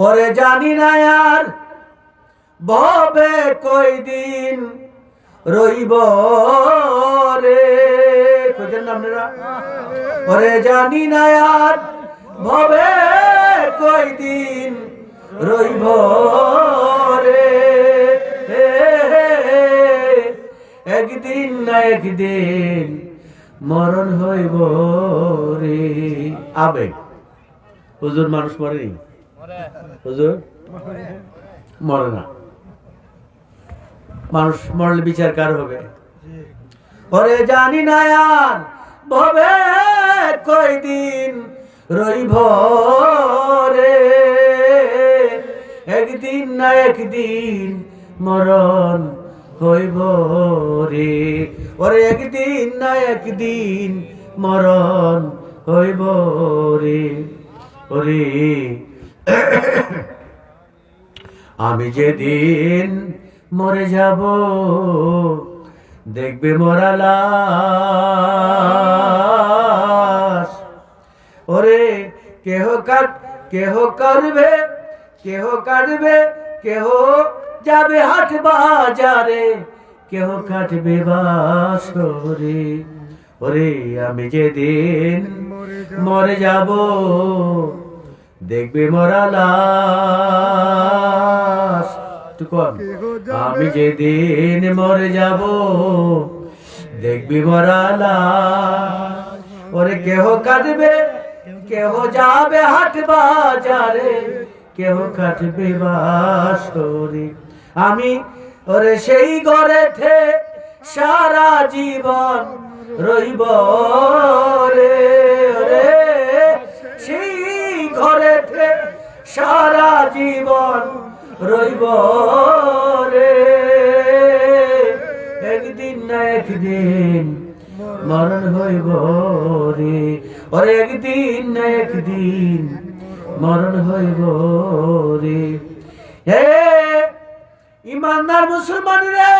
ওরে জানি না আর ববে কই দিন রইব রে। খুঁজেন না আপনারা? ওরে জানি না আর ভবে কই দিন রইব রে। একদিন না একদিন মরণ হইব রে। আবেগ। হুজুর মানুষ মরেনি? মরে না। মানুষ মরলে বিচার কার হবে? ওরে জানি না আর ভবে কই দিন রইব রে। একদিন না একদিন মরণ হইব রে। ওরে একদিন না একদিন মরণ হইব রে। ওরে আমি যেদিন মরে যাব, দেখবে মরা লাশ। ওরে কেহ কাট, কেহ করবে কেহ কাটবে, কেহ যাবে হাট বাজারে, কেহ কাটবে বাসরে। ওরে আমি যেদিন মরে যাব দেখবে মরা লাশ। আমি যেদিন মরে যাব, দেখবি মরা লাশ। ওরে কেহ কাটবে কেহ যাবে হাট বাজারে, কেহ কাটবে বাসরে আমি ওরে সেই ঘরেতে সারা জীবন রইব। সারা জীবন রইব রে। একদিন না একদিন মরণ হইব রে। ওরে একদিন না একদিন মরণ হইব রে। হে ইমানদার মুসলমান রে